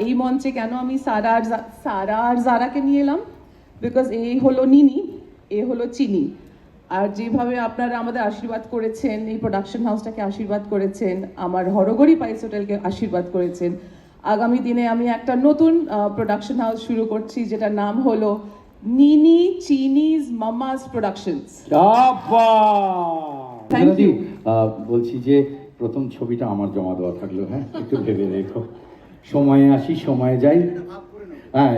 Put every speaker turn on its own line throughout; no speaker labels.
এই মঞ্চে কেন আমি সারা আর সারা আর জারাকে নিয়ে এলাম? বিকজ এই হলো নিনি এ হলো চিনি। আর যেভাবে আপনারা আমাদের আশীর্বাদ করেছেন এই প্রোডাকশন হাউসটাকে আশীর্বাদ করেছেন আমার হরগরি পাইস হোটেলকে আশীর্বাদ করেছেন আগামী দিনে আমি একটা নতুন প্রোডাকশন হাউস শুরু করছি যেটার নাম হলো নিনি চিনিজ মামাস প্রোডাকশনস.
আহ, বলছি যে প্রথম ছবিটা আমার জমা দেওয়া থাকল হ্যাঁ? একটু ভেবে রেখো সময়ে আসি সময়ে যাই। হ্যাঁ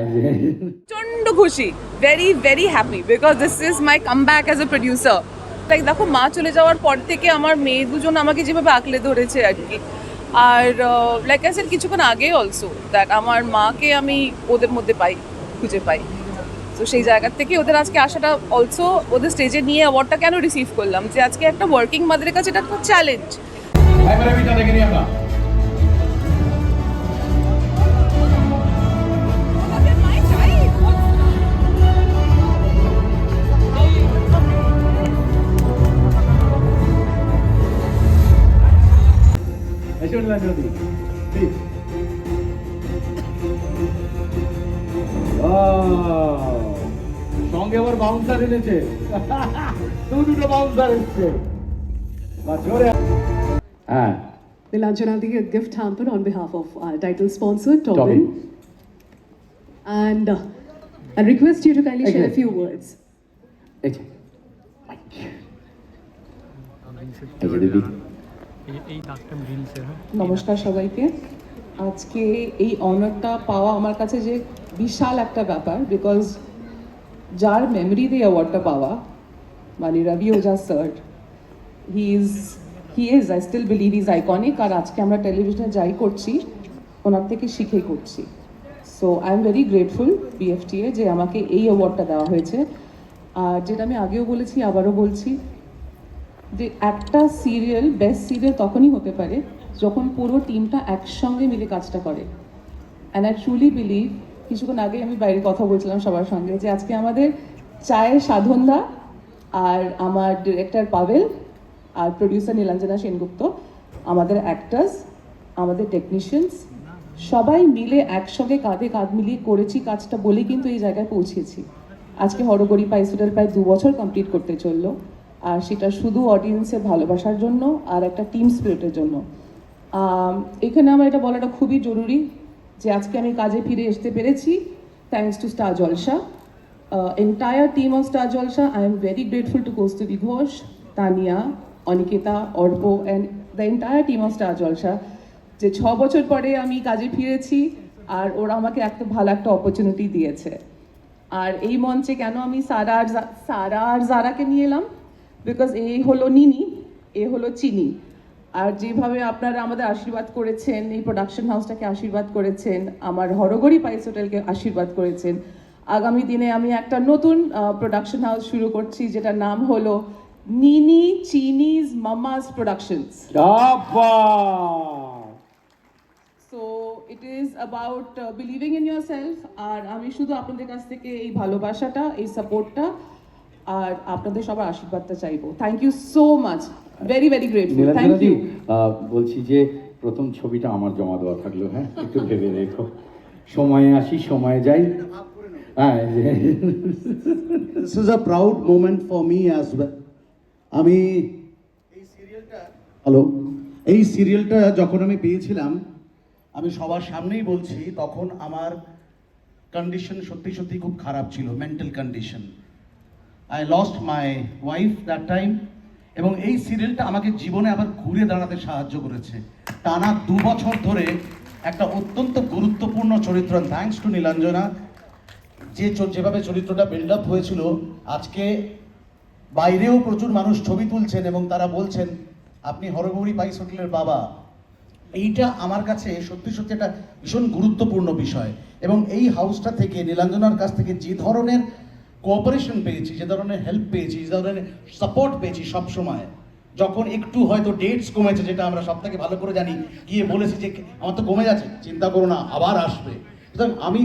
প্রচণ্ড খুশি। Very very happy because this is my come back as a producer তাই দেখো মা চলে যাওয়ার পর থেকে আমার মেয়ে দুজন আমাকে যেভাবে আঁকলে ধরেছে আর কি। আর লাইক আই সেড কিছুক্ষণ আগে অলসো দ্যাট আমার মাকে আমি ওদের মধ্যে পাই খুঁজে পাই। তো সেই জায়গার থেকে ওদের আজকে আসাটা অলসো ওদের স্টেজে নিয়ে অ্যাওয়ার্ডটা কেন রিসিভ করলাম? যে আজকে একটা ওয়ার্কিং মাদের কাছে এটা একটা চ্যালেঞ্জ
একবারে বিটা দেখে নিই আমরা এসে উঠলেন যদি ঠিক Wow! সঙ্গে আবার বাউন্সার এনেছে দু দুটো বাউন্সার এসছে বা জোরে হ্যাঁ
Nilanjana, the gift hamper on behalf of our title sponsor,
Tobin.
Tobin. And uh, I request you to kindly share a
Okay.
few words.
এই যে মাইক
নমস্কার সবাইকে। আজকে এই অনারটা পাওয়া আমার কাছে যে বিশাল একটা ব্যাপার বিকজ যার মেমরিতে এই অ্যাওয়ার্ডটা পাওয়া মানে Rabi Ojha sir he is he is I still believe is iconic আর আজকে আমরা টেলিভিশনে যাই করছি, ওনার থেকে শিখেই করছি। So I am very grateful BFTA যে আমাকে এই অ্যাওয়ার্ডটা দেওয়া হয়েছে। আর যেটা আমি আগেও বলেছি, আবারও বলছি যে একটা সিরিয়াল বেস্ট সিরিয়াল তখনই হতে পারে যখন পুরো টিমটা একসঙ্গে মিলে কাজটা করে। অ্যান্ড আই ট্রুলি বিলিভ কিছুক্ষণ আগে আমি বাইরে কথা বলছিলাম সবার সঙ্গে যে আজকে আমাদের চায়ের সাধনদা আর আমার ডিরেক্টর পাভেল আর প্রডিউসার নীলাঞ্জনা সেনগুপ্ত, আমাদের অ্যাক্টার্স আমাদের টেকনিশিয়ানস সবাই মিলে একসঙ্গে কাঁধে কাঁধ মিলিয়ে করেছি কাজটা বলেই কিন্তু এই জায়গায় পৌঁছেছি। আজকে হরগরি পাইসুটার প্রায় দু বছর কমপ্লিট করতে চলল। আর সেটা শুধু অডিয়েন্সের ভালোবাসার জন্য আর একটা টিম স্পিরিটের জন্য। এখানে আমার এটা বলাটা খুবই জরুরি যে আজকে আমি কাজে ফিরে আসতে পেরেছি thanks to Star Jalsha entire team of Star Jalsha I am very grateful to Kaustuvi Ghosh Tania Aniketa Arpo and the entire team of Star Jalsha যে ছ বছর পরে আমি কাজে ফিরেছি আর ওরা আমাকে একটা ভালো একটা অপরচুনিটি দিয়েছে। আর এই মঞ্চে কেন আমি সারা আর সারা আর জারাকে নিয়ে এলাম? বিকজ এই হলো নিনি এ হলো চিনি আর যেভাবে আপনারা আমাদের আশীর্বাদ করেছেন এই প্রোডাকশন হাউসটাকে আশীর্বাদ করেছেন আমার হরগরি পাইস হোটেলকে আশীর্বাদ করেছেন আগামী দিনে আমি একটা নতুন প্রোডাকশন হাউস শুরু করছি যেটার নাম হলো Nini Chinis
mama's
productions! So it is about believing in yourself আর আমি শুধু আপনাদের কাছ থেকে এই ভালোবাসাটা এই সাপোর্টটা আর আপনাদের সবার আশীর্বাদটা চাইব। Thank you so much very very grateful
thank
you
আহ, বলছি যে প্রথম ছবিটা আমার জমা দেওয়া থাকল হ্যাঁ? একটু ভেবে রেখো সময়ে আসি সময়ে যাই। হ্যাঁ এই যে।
This is a proud moment for me as well. আমি হ্যালো এই সিরিয়ালটা যখন আমি পেয়েছিলাম আমি সবার সামনেই বলছি তখন আমার কন্ডিশন সত্যি সত্যি খুব খারাপ ছিল mental condition I lost my wife that time এবং এই সিরিয়ালটা আমাকে জীবনে আবার ঘুরে দাঁড়াতে সাহায্য করেছে। টানা দু বছর ধরে একটা অত্যন্ত গুরুত্বপূর্ণ চরিত্র থ্যাংকস টু নীলাঞ্জনা, যে যেভাবে চরিত্রটা বিল্ড আপ হয়েছিল, আজকে বাইরেও প্রচুর মানুষ ছবি তুলছেন এবং তারা বলছেন, আপনি হরগৌরী পাইস হোটেলের বাবা। এইটা আমার কাছে সত্যি সত্যি একটা ভীষণ গুরুত্বপূর্ণ বিষয়। এবং এই হাউসটা থেকে, নীলাঞ্জনার কাছ থেকে যে ধরনের কোঅপারেশন পেয়েছি, যে ধরনের হেল্প পেয়েছি, যে ধরনের সাপোর্ট পেয়েছি সব সময়। যখন একটু হয়তো ডেটস কমেছে, যেটা আমরা সব থেকে ভালো করে জানি, গিয়ে বলেছি যে আমার তো কমে যাচ্ছে, চিন্তা করো না, আবার আসবে। সুতরাং আমি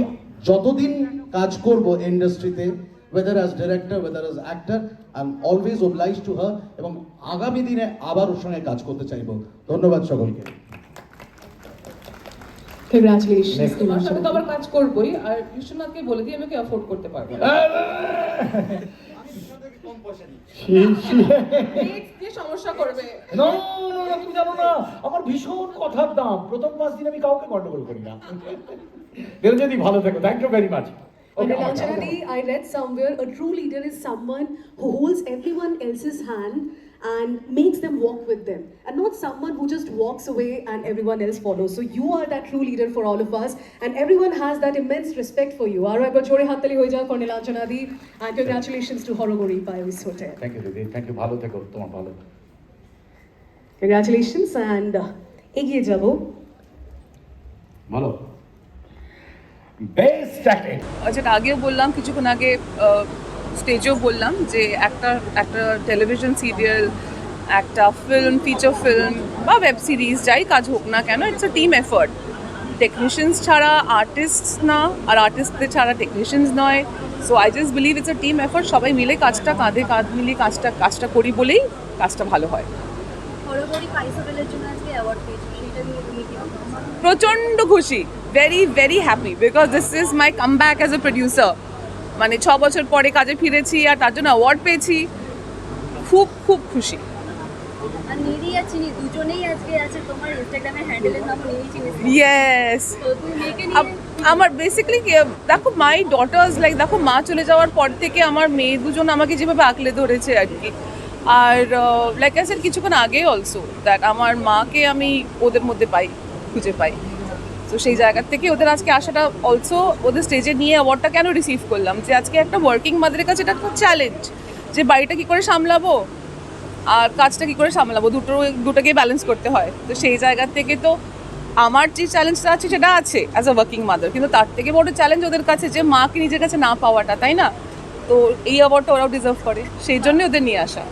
যতদিন কাজ করব ইন্ডাস্ট্রিতে whether as director whether as actor I am always oblige to her এবং আগামী দিনে আবার ওর সঙ্গে কাজ করতে চাইব। ধন্যবাদ সকলকে।
Congratulations,
তোমার সাথে তো আবার কাজ করবোই আর বিশ্বনাথকে বলে দিয়ে আমাকে অ্যাফোর্ড করতে পারব সমস্যা করবে?
না না না তুমি জানো না আমার ভীষণ কথার দাম। প্রথম পাঁচ দিন আমি কাউকে গন্ডগোল করি না। যদি ভালো থেকো thank you very much
And Nilanjana I read somewhere a true leader is someone who holds everyone else's hand and makes them walk with them, and not someone who just walks away and everyone else follows. So you are that true leader for all of us, and everyone has that immense respect for you. Aro ekbar jore hattali hoye jao for Nilanjana Di, and congratulations to Horogori Payos Hotel.
Thank you দিদি thank you ভালো থেকো তোমার ভালো
Congratulations and uh, এগিয়ে যাব
ভালো best acting
যেটা আগেও বললাম কিছুক্ষণ আগে স্টেজেও বললাম যে একটা একটা টেলিভিশন সিরিয়াল একটা ফিল্ম ফিচার ফিল্ম বা ওয়েব সিরিজ যাই কাজ হোক না কেন it's a team effort technicians ছাড়া আর্টিস্ট না আর আর্টিস্টদের ছাড়া টেকনিশিয়ানস নয়। So I just believe it's a team effort সবাই মিলে কাজটা কাঁধে কাঁধ মিলিয়ে কাজটা কাজটা করি বলেই কাজটা ভালো হয়? প্রচণ্ড খুশি very very happy because this is my come back as a producer মানে ছ বছর পরে কাজে ফিরেছি আর তার জন্য অ্যাওয়ার্ড পেয়েছি। খুব খুব খুশি।
আছে
আমার বেসিক্যালি দেখো মাই ডটার্স লাইক দেখো মা চলে যাওয়ার পর থেকে আমার মেয়ে দুজন আমাকে যেভাবে আঁকলে ধরেছে আর কি। আর লাইক আই কিছুক্ষণ আগে অলসো দ্যাট আমার মাকে আমি ওদের মধ্যে পাই খুঁজে পাই। তো সেই জায়গা থেকে ওদের আজকে আসাটা অলসো ওদের স্টেজে নিয়ে অ্যাওয়ার্ডটা কেন রিসিভ করলাম? যে আজকে একটা ওয়ার্কিং মাদারের কাছে এটা একটা চ্যালেঞ্জ যে বাড়িটা কী করে সামলাবো? আর কাজটা কী করে সামলাবো? দুটো, দুটোকে ব্যালেন্স করতে হয়। তো সেই জায়গা থেকে তো আমার যে চ্যালেঞ্জটা আছে সেটা আছে অ্যাজ আ ওয়ার্কিং মাদার কিন্তু তার থেকে বড় চ্যালেঞ্জ ওদের কাছে যে মাকে নিজের কাছে না পাওয়াটা, তাই না? তো এই অ্যাওয়ার্ডটা ওরাও ডিজার্ভ করে। সেই জন্যই ওদের নিয়ে আসা।